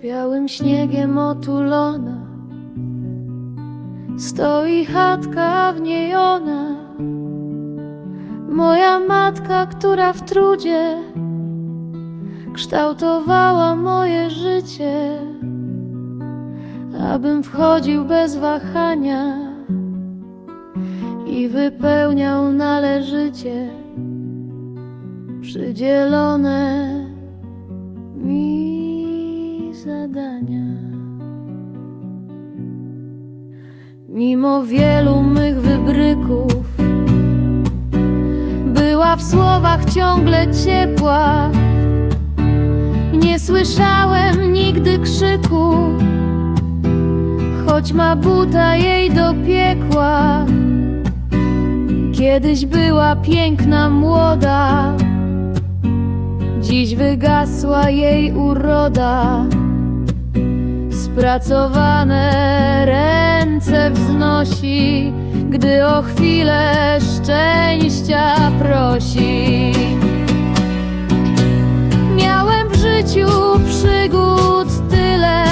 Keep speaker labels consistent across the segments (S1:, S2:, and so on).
S1: białym śniegiem otulona. Stoi chatka w niej ona. Moja matka, która w trudzie Kształtowała moje życie. Abym wchodził bez wahania I wypełniał należycie Przydzielone zadania. Mimo wielu mych wybryków, była w słowach ciągle ciepła. Nie słyszałem nigdy krzyku, choć ma buta jej do piekła. Kiedyś była piękna, młoda. Dziś wygasła jej uroda Spracowane ręce wznosi Gdy o chwilę szczęścia prosi. Miałem w życiu przygód tyle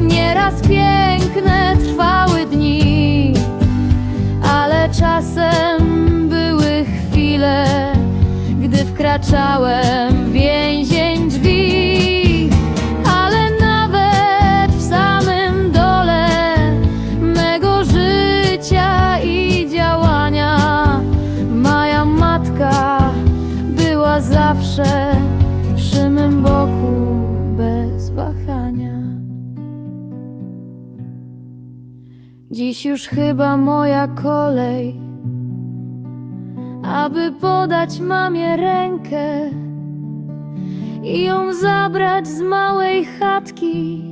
S1: Nieraz piękne trwały dni Ale czasem były chwile gdy wkraczałem zawsze przy mym boku bez wahania. Dziś już chyba moja kolej aby podać mamie rękę i ją zabrać z małej chatki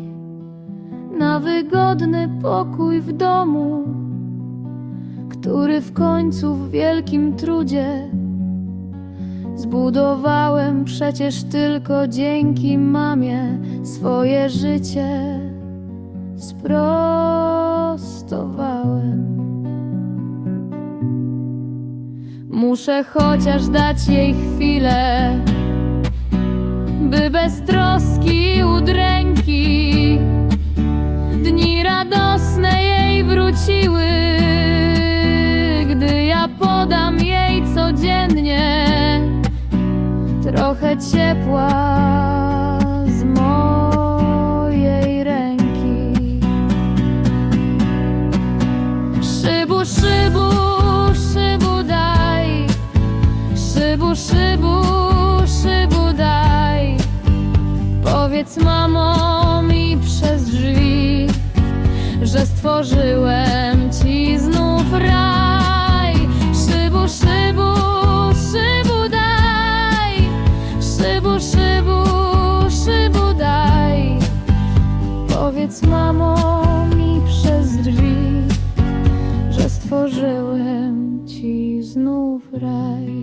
S1: na wygodny pokój w domu, który w końcu w wielkim trudzie zbudowałem przecież tylko dzięki mamie swoje życie sprostowałem. Muszę chociaż dać jej chwilę, by bez troski udręki dni radosne jej wróciły, gdy ja podam jej codziennie trochę ciepła z mojej ręki. Szybu, szybu, szybu daj Szybu, szybu, szybu daj Powiedz mamo mi przez drzwi Że stworzyłem Szybu, szybu, daj Powiedz mamo mi przez drzwi że stworzyłem ci znów raj.